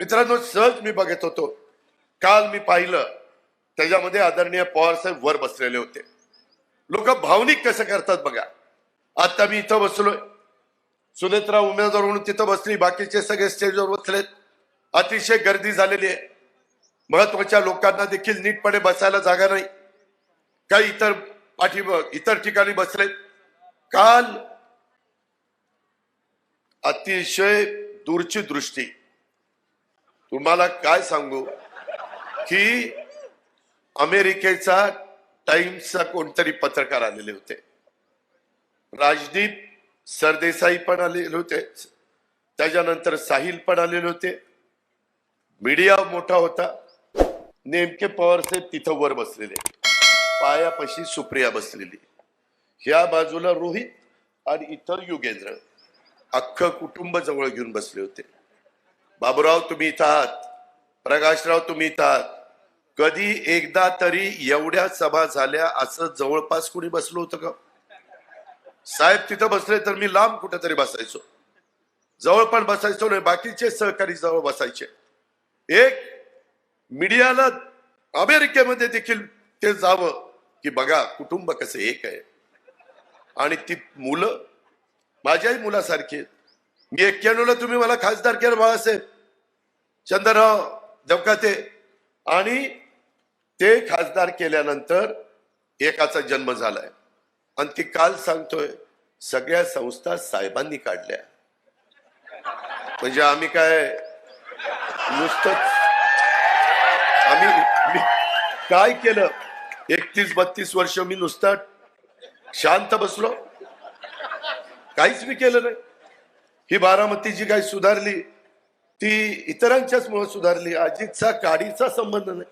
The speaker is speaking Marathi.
मित्रांनो सहज मी बघत होतो. काल मी पाहिलं त्याच्यामध्ये आदरणीय पवार साहेब वर बसलेले होते. लोक भावनिक कसं करतात बघा. आता मी इथं बसलोय. सुनेत्रा उमेदवार म्हणून तिथं बसली बाकीचे सगळे स्टेजवर बसलेत. अतिशय गर्दी झालेली आहे. महत्त्वाच्या लोकांना देखील नीटपणे बसायला जागा नाही. काही इतर पाठी इतर ठिकाणी बसलेत. काल अतिशय दूरची दृष्टी तुम्हाला काय सांगू? की अमेरिकेचा टाइम्सचा कोणतरी पत्रकार आलेले होते. राजदीप सरदेसाई पण आलेले होते. त्याच्यानंतर साहिल पण आलेले होते. मीडिया मोठा होता. नेमके पवार साहेब तिथं वर बसलेले. पायापाशी सुप्रिया बसलेली. ह्या बाजूला रोहित आणि इतर युगेंद्र. अख्खं कुटुंब जवळ घेऊन बसले होते. बाबूराव तुम्ही इथं आहात प्रकाशराव तुम्ही इथं आहात कधी एकदा तरी एवढ्या सभा झाल्या असं जवळपास कुणी बसलो होतं का? साहेब तिथं बसले तर मी लांब कुठेतरी बसायचो. जवळ पण बसायचो नाही बाकीचे सहकारी जवळ बसायचे. एक मीडियाला अमेरिकेमध्ये देखील ते जावं की बघा कुटुंब कसं एक आहे. आणि ती मुलं माझ्याही मुलासारखी आहेत. मी एक्क्याण्णवला तुम्ही मला खासदार केलं बाळासाहेब. चंद्रराव जवकाते आणि ते खासदार केल्यानंतर एकाचा जन्म झालाय. आणि ती काल सांगतोय सगळ्या संस्था साहेबांनी काढल्या. म्हणजे आम्ही काय नुसतंच आम्ही मी काय केलं? एकतीस बत्तीस वर्ष मी नुसतं शांत बसलो. काहीच मी केलं नाही. ही बारामती जी काही सुधारली ती इतरांच्याच मुळे सुधारली अजितचा काडीचा संबंध नाही.